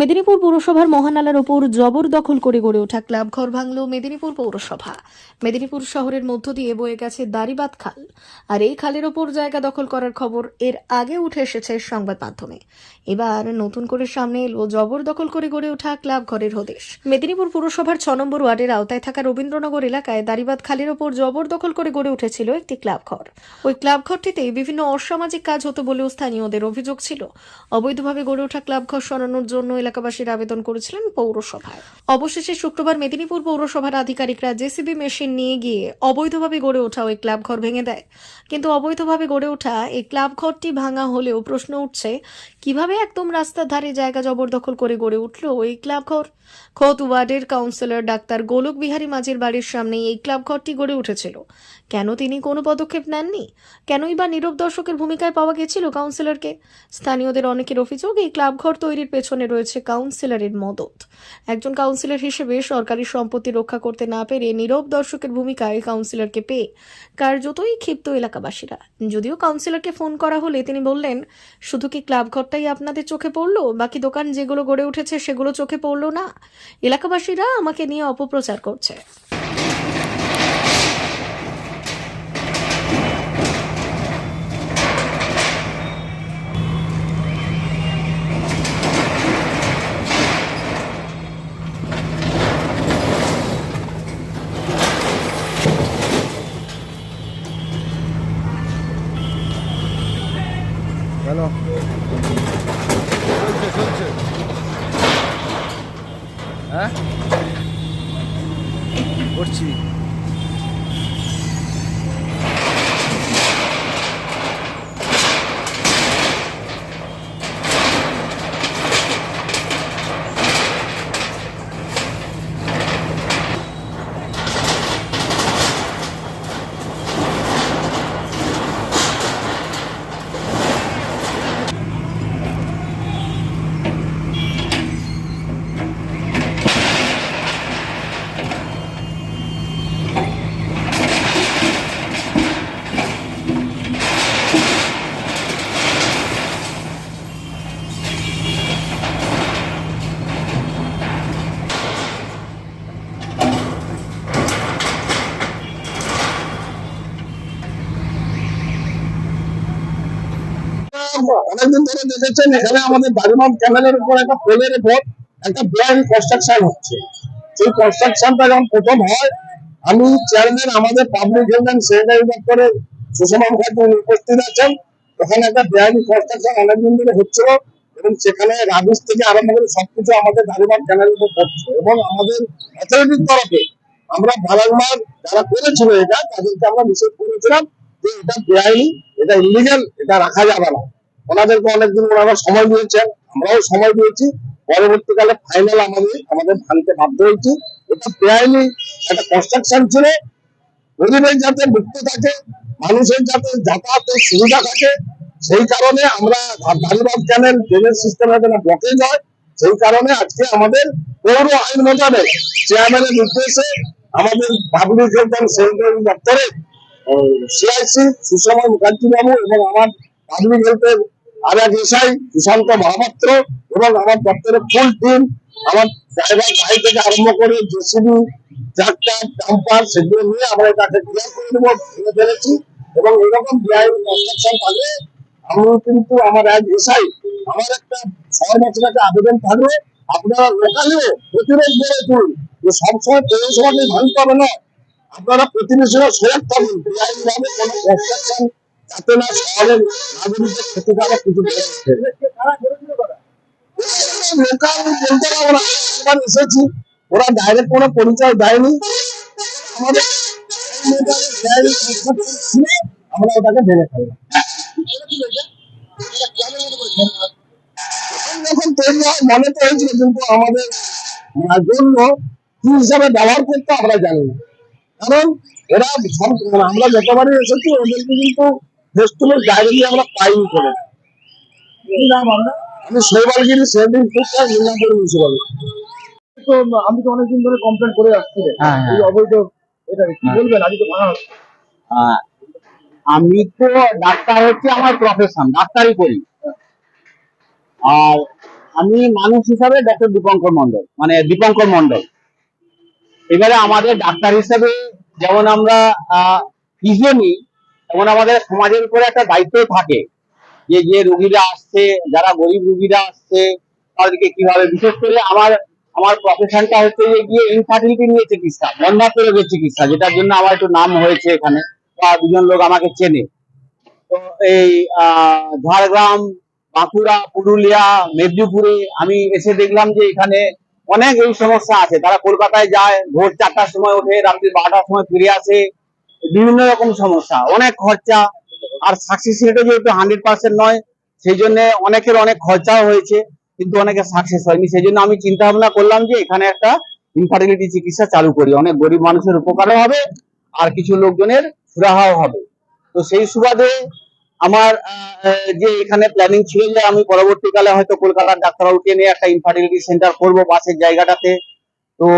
মেদিনীপুর পৌরসভার মহানালার ওপর জবরদখল করে গড়ে ওঠা ক্লাব ঘর ভাঙল মেদিনীপুর পৌরসভা। মেদিনীপুর শহরের মধ্য দিয়ে বয়ে গেছে দারিবাদ খাল। আর এই খালের ওপর জায়গা দখল করার খবর এর আগে উঠে এসেছে সংবাদ মাধ্যমে। এবার নতুন করে সামনে এলো জবরদখল করে গড়ে ওঠা ক্লাব ঘরের হদেশ। মেদিনীপুর পুরসভার ছ নম্বর ওয়ার্ডের আওতায় থাকা রবীন্দ্রনগর এলাকায় দারিবাদ খালের ওপর জবরদখল করে গড়ে উঠেছিল একটি ক্লাব ঘর। ওই ক্লাব ঘরটিতে বিভিন্ন অসামাজিক কাজ হতো বলেও স্থানীয়দের অভিযোগ ছিল। অবৈধভাবে গড়ে ওঠা ক্লাব ঘর সরানোর জন্য এলাকাবাসীর আবেদন করেছিলেন পৌরসভায়। অবশেষে শুক্রবার মেদিনীপুর পৌরসভার আধিকারিকরা জেসিবি মেশিন নিয়ে গিয়ে অবৈধভাবে গড়ে ওঠা ওই ক্লাব ঘর ভেঙে দেয়। কিন্তু অবৈধভাবে গড়ে ওঠা এই ক্লাব ঘরটি ভাঙা হলেও প্রশ্ন উঠছে, কীভাবে একদম রাস্তার ধারে জায়গা জবরদখল করে গড়ে উঠল ওই ক্লাব ঘর খোদ ওয়ার্ডের কাউন্সিলর ডাক্তার গোলক বিহারী মাঝির বাড়ির সামনেই এই ক্লাব ঘরটি গড়ে উঠেছিল। কেন তিনি কোনো পদক্ষেপ নেননি? কেনই বা নীরব দর্শকের ভূমিকায় পাওয়া গেছিল কাউন্সিলরকে? স্থানীয়দের অনেকের অভিযোগ, এই ক্লাব ঘর তৈরির পেছনে রয়েছে কাউন্সিলরের মদত একজন কাউন্সিলর হিসেবে সরকারি সম্পত্তি রক্ষা করতে না পেরে নীরব দর্শকের ভূমিকায় কাউন্সিলরকে পেয়ে কার্যতই ক্ষিপ্ত এলাকাবাসীরা। যদিও কাউন্সিলরকে ফোন করা হলে তিনি বললেন, শুধু কি ক্লাব ঘরটাই আপনাদের চোখে পড়ল? বাকি দোকান যেগুলো গড়ে উঠেছে সেগুলো চোখে পড়ল না। এলাকাবাসীরা আমাকে নিয়ে অপপ্রচার করছে। হ্যালো হ্যাঁ? করছি। অনেকদিন ধরে দেখেছেন, এখানে আমাদের ক্যানেলের উপর একটা পোলের উপর একটা কনস্ট্রাকশন হচ্ছে। সেই কনস্ট্রাকশনটা যখন প্রথম হয়, আমি চেয়ারম্যান আমাদের পাবলিক দপ্তরের সুষমা উপস্থিত আছেন। ওখানে একটা কনস্ট্রাকশন অনেকদিন ধরে হচ্ছিল এবং সেখানে রাবিশ থেকে আরম্ভ করে সবকিছু আমাদের দারিমাম ক্যানেলের উপর পড়ছে এবং আমাদের অথরিটির তরফে আমরা বারাংবার যারা করেছিল এটা, তাদেরকে আমরা নিষেধ করেছিলাম যে এটা বেআইনি, এটা ইলিগাল এটা রাখা যাবে না। ওনাদেরকে অনেকদিন ওনারা সময় দিয়েছেন, আমরাও সময় দিয়েছি। পরবর্তীকালে ফাইনাল আমাদের আমাদের ভাঙতে বাধ্য হয়েছি। এটা বেআইনি একটা কনস্ট্রাকশন ছিল। পরিবেশ যাতে মুক্ত থাকে, মানুষের যাতে যাতায়াতের সুবিধা থাকে, সেই কারণে আমরা দারিবাগ চ্যানেল ড্রেনেজ সিস্টেমে যেন ব্লকেজ হয়। সেই কারণে আজকে আমাদের পৌর আইন মোতাবেক চেয়ারম্যানের নির্দেশে আমাদের পাবলিক হেলথ অ্যান্ড স্যানিটারি দপ্তরে সিআইসি সুষমা মুখার্জি বাবু এবং আমার পাবলিক হেলথের আর এক এসআই সুশান্ত মহাপাত্র এবং আমার দপ্তরের ফুল টিম আমার ড্রাইভার ভাই থেকে আরম্ভ করে জেসিবি ট্রাক্টর ডাম্পার সেগুলো নিয়ে আমরা এটাকে ক্লিয়ার করে দেবো, ভেঙে ফেলেছি এবং এরকম বেআইনি কনস্ট্রাকশন থাকলে আমি কিন্তু আমার এক এসআই আমার একটা ছয় বছর একটা আবেদন থাকবে। আপনারা লোকালিও প্রতিরোধ গড়ে তুলুন। যে সবসময় পৌরসভাকে ভাঙতে হবে না? আপনারা প্রতিবেশীরা সজাগ থাকুন ভাবে কোনো কনস্ট্রাকশন ওরা ডাইরেক্ট কোনো পরিচয় দেয়নি। আমরা ওটাকে ভেঙে ফেললাম। যখন তৈরি হয় মনে তো হয়েছিল কিন্তু আমাদের জন্য কি হিসাবে ব্যবহার করতে আমরা জানি না। কারণ এরা আমরা যতবারই এসেছি, ওদেরকে কিন্তু ফেস্টুলের ডাইরেক্টলি আমরা পাইনি করে। আমি শৈবালগিরি সেভিং ফুডটা মিদনাপুর মিউনিসিপালিটি তো আমি তো অনেকদিন ধরে কমপ্লেন করে আসছি হ্যাঁ, হ্যাঁ। এই অবৈধ এটা কি বলবেন? আজকে ভাঙা আহ, আমি তো ডাক্তার হচ্ছে আমার প্রফেশন ডাক্তারই করি। আর আমি মানুষ হিসাবে ডক্টর দীপঙ্কর মন্ডল মানে দীপঙ্কর মন্ডল এবারে আমাদের ডাক্তার হিসাবে যেমন আমরা ফিজিও নিই তেমন আমাদের সমাজের উপরে একটা দায়িত্ব থাকে যে যে রুগীরা আসছে, যারা গরিব রুগীরা আসছে, তাদেরকে কীভাবে, বিশেষ করে আমার আমার প্রফেশনটা হচ্ছে গিয়ে ইনফার্টিলিটি নিয়ে চিকিৎসা বন্ধাত্ম রোগের চিকিৎসা, যেটার জন্য আমার একটু নাম হয়েছে এখানে, বা দুজন লোক আমাকে চেনে। তো এই ঝাড়গ্রাম, বাঁকুড়া, পুরুলিয়া, মেদিনীপুরে আমি এসে দেখলাম যে এখানে অনেক এই সমস্যা আছে। তারা কলকাতায় যায়, ভোর চারটার সময় ওঠে, রাত্রি বারোটার সময় ফিরে আসে। বিভিন্ন রকম সমস্যা, অনেক খরচা। আর সাকসেস রেটও যেহেতু হান্ড্রেড পার্সেন্ট নয় সেই জন্য অনেকের অনেক খরচাও হয়েছে, কিন্তু অনেকে সাকসেস হয়নি। সেই জন্য আমি চিন্তা ভাবনা করলাম যে এখানে একটা ইনফার্টিলিটি চিকিৎসা চালু করি। অনেক গরিব মানুষের উপকারও হবে, আর কিছু লোকজনের সুরাহাও হবে। তো সেই সুবাদে আমার যে এখানে প্ল্যানিং ছিল যে আমি পরবর্তীকালে হয়তো কলকাতার ডাক্তারবাবুকে নিয়ে একটা ইনফার্টিলিটি সেন্টার করব পাশের জায়গাটাতে। তো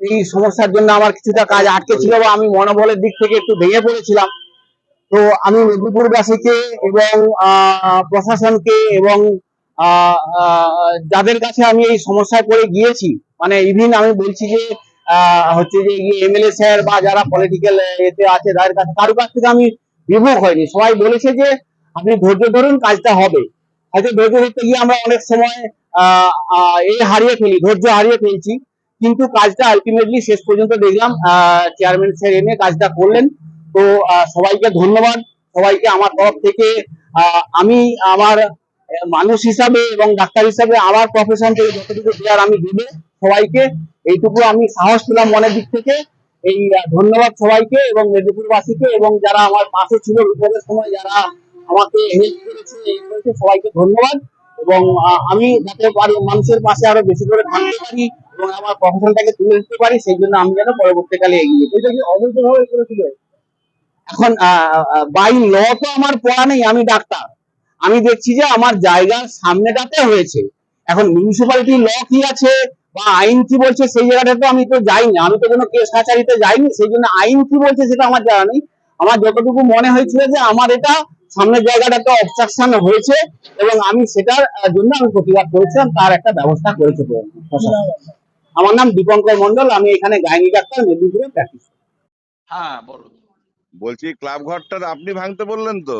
এই সমস্যার জন্য আমার কিছুটা কাজ আটকে ছিল বা আমি মনোবলের দিক থেকে একটু ভেঙে পড়েছিলাম। তো আমি মেদিনীপুরবাসীকে এবং প্রশাসনকে এবং যাদের কাছে আমি এই সমস্যায় পড়ে গিয়েছি মানে ইভিন আমি বলছি যে হচ্ছে যে এমএলএ স্যার বা যারা পলিটিক্যাল এতে আছে তাদের কাছে, কারও কাছ থেকে আমি বিমুখ হয়নি। সবাই বলেছে যে, আপনি ধৈর্য ধরুন, কাজটা হবে। হয়তো ধৈর্য ধরতে গিয়ে আমরা অনেক সময় এই হারিয়ে ফেলি, ধৈর্য হারিয়ে ফেলছি। কিন্তু কাজটা আলটিমেটলি শেষ পর্যন্ত দেখলাম চেয়ারম্যান স্যার এনে কাজটা করলেন। তো সবাইকে ধন্যবাদ। সবাইকে আমার তরফ থেকে আমি আমার মানুষ হিসাবে এবং ডাক্তার হিসাবে আমার প্রফেশন থেকে যতটুকু দেওয়ার আমি দিব সবাইকে, এইটুকু আমি সাহস পেলাম মনের দিক থেকে। এই ধন্যবাদ সবাইকে এবং মেদিনীপুরবাসীকে এবং যারা আমার পাশে ছিল বিপদের সময়, যারা আমাকে হেল্প করেছে সবাইকে ধন্যবাদ। এবং আমি যাতে পারি মানুষের পাশে আরও বেশি করে থাকতে পারি এবং আমার প্রফেশনটাকে তুলে দিতে পারি সেই জন্য আমি যেন পরবর্তীকালে এগিয়ে এটা কি অবৈধভাবে করেছিল? এখন বাই ল তো আমার পড়া নেই আমি ডাক্তার। আমি দেখছি যে আমার জায়গার সামনেটাতে হয়েছে। এখন মিউনিসিপালিটি ল কি আছে বা আইন কি বলছে সেই জায়গাটাতে আমি তো যাইনি। আমি তো কোনো কেস কাছারিতে যাইনি সেই জন্য আইন কি বলছে সেটা আমার জানা নেই। আমার যতটুকু মনে হয়েছিল যে আমার এটা সামনের জায়গাটাতে অবস্ট্রাকশন হয়েছে এবং আমি সেটার জন্য আমি প্রতিবাদ করেছিলাম তার একটা ব্যবস্থা করেছে আমার নাম দীপঙ্কর মন্ডল আমি এখানে গাইনি ডাক্তার মেদিনীপুরে প্র্যাকটিস হ্যাঁ বলুন। বলছি ক্লাব ঘরটা আপনি ভাঙতে বললেন তো?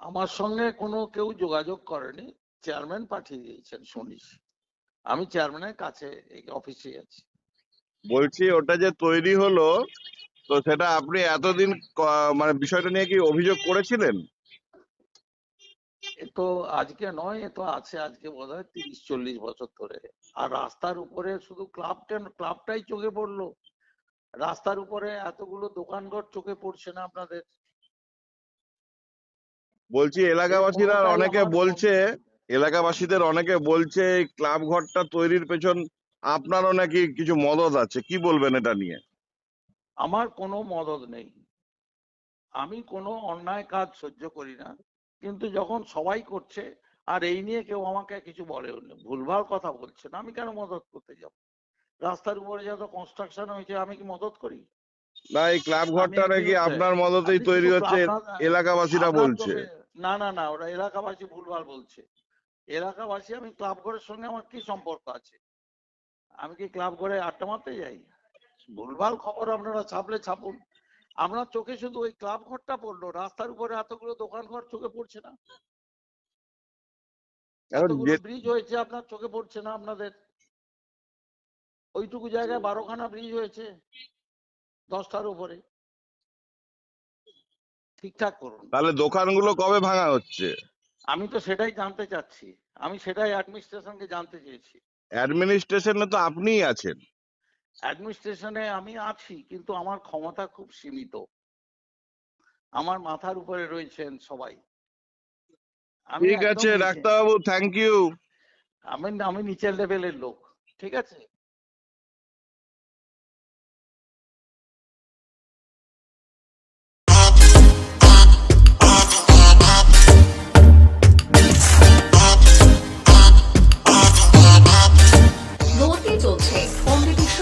আমার সঙ্গে কোনো কেউ যোগাযোগ করেনি। চেয়ারম্যান পাঠিয়ে দিয়েছেন শুনিস আমি চেয়ারম্যানের কাছে অফিসে আছি। বলছি ওটা যে তৈরি হলো তো সেটা আপনি এতদিন ক- মানে বিষয়টা নিয়ে কি অভিযোগ করেছিলেন? এ তো আজকে নয় এ তো আছে আজকে বোধহয় তিরিশ চল্লিশ বছর ধরে। আর রাস্তার উপরে শুধু ক্লাবটা ক্লাবটাই চোখে পড়ল। রাস্তার উপরে এতগুলো দোকানঘর চোখে পড়ছে না আপনাদের। বলছি এলাকাবাসীরা কোনোটাই অনেকে আমার বলছে এলাকাবাসীদের অনেকে বলছে এই ক্লাব ঘরটা তৈরির পেছন আপনারও নাকি কিছু মদত আছে। কি বলবেন এটা নিয়ে? আমার কোনো মদত নেই। আমি কোনো অন্যায় কাজ সহ্য করি না। কিন্তু যখন সবাই করছে আর এই নিয়ে কেউ আমাকে কিছু বলে ভুলভাল কথা বলছে না আমি কেন মদত করতে যাব? রাস্তার উপরে যত কনস্ট্রাকশন হয়েছে আমি কি মদত করি? না এই ক্লাব ঘরটা নাকি আপনার মদতেই তৈরি হচ্ছে এলাকাবাসীরা বলছে। না না না ওরা এলাকাবাসী ভুলভাল বলছে। এলাকাবাসী আমি ক্লাব ঘরের সঙ্গে আমার কি সম্পর্ক আছে? আমি কি ক্লাব ঘরে আড্ডা মারতে যাই? ভুলভাল খবর আপনারা ছাপলে ছাপুন। আপনার চোখে শুধু ওই ক্লাব ঘরটা পড়ল রাস্তার উপরে এতগুলো দোকান ঘর চোখে পড়ছে না। এতগুলো ব্রিজ হয়েছে আপনার চোখে পড়ছে না আপনাদের। ওইটুকু জায়গায় বারোখানা ব্রিজ হয়েছে দশটার উপরে। ঠিকঠাক করুন। তাহলে দোকানগুলো কবে ভাঙা হচ্ছে? আমি তো সেটাই জানতে চাচ্ছি। আমি সেটাই অ্যাডমিনিস্ট্রেশনকে জানতে চেয়েছি। অ্যাডমিনিস্ট্রেশনে তো আপনিই আছেন। অ্যাডমিনিস্ট্রেশনে আমি আছি কিন্তু আমার ক্ষমতা খুব সীমিত। আমার মাথার উপরে রয়েছেন সবাই। ঠিক আছে। ডাক্তারবাবু থ্যাংক ইউ আমি আমি নিচের লেভেলের লোক ঠিক আছে? চলছে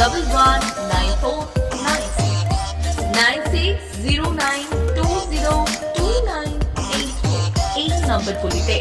four double one nine four nine six nine six zero nine two zero two nine eight এই নম্বরগুলিতে